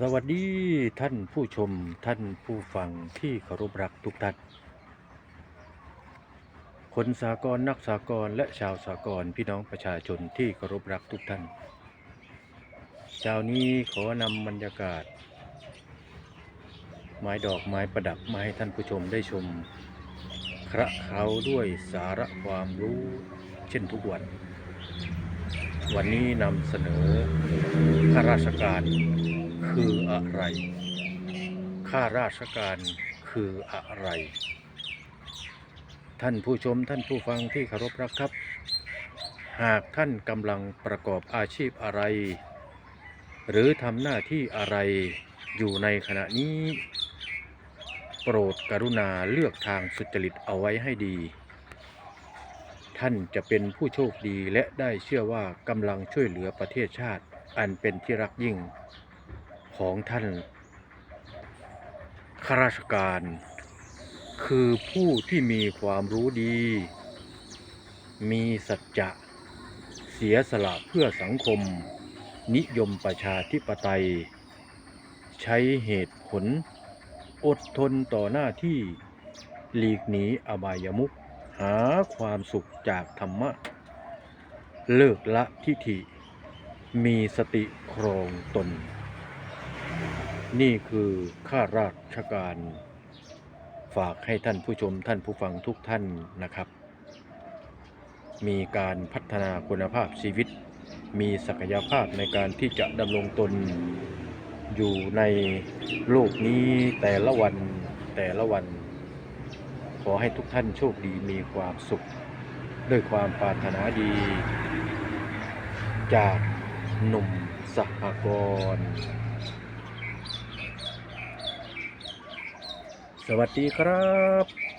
สวัสดีท่านผู้ชมท่านผู้ฟังที่เคารพรักทุกท่านคนสากลนักสากลและชาวสากลพี่น้องประชาชนที่เคารพรักทุกท่านเช้านี้ขอนำบรรยากาศ ไม้ดอกไม้ประดับมาให้ท่านผู้ชมได้ชม คระเขาด้วยสาระความรู้เช่นทุกวัน วันนี้นำเสนอข้าราชการคืออะไร ข้าราชการคืออะไร ท่านผู้ชมท่านผู้ฟังที่เคารพรักครับ หากท่านกำลังประกอบอาชีพอะไร หรือทำหน้าที่อะไรอยู่ในขณะนี้ โปรดกรุณาเลือกทางสุจริตเอาไว้ให้ดี ท่านจะเป็นผู้โชคดีและได้เชื่อว่ากำลังช่วยเหลือประเทศชาติ อันเป็นที่รักยิ่งของท่านข้าราชการ คือผู้ที่มีความรู้ดี มีสัจจะเสียสละเพื่อสังคม นิยมประชาธิปไตย ใช้เหตุผล อดทนต่อหน้าที่ หลีกหนีอบายมุขหา ความสุขจากธรรมะ เลิกละทิฏฐิ มีสติครองตน นี่คือข้าราชการ ฝากให้ท่านผู้ชมท่านผู้ฟังทุกท่านนะครับ มีการพัฒนาคุณภาพชีวิต มีศักยภาพในการที่จะดำรงตนอยู่ในโลกนี้แต่ละวันแต่ละวัน ขอให้ทุกท่านโชคดีมีความสุข ด้วยความปรารถนาดี จากหนุ่มสหกรณ์สวัสดีครับ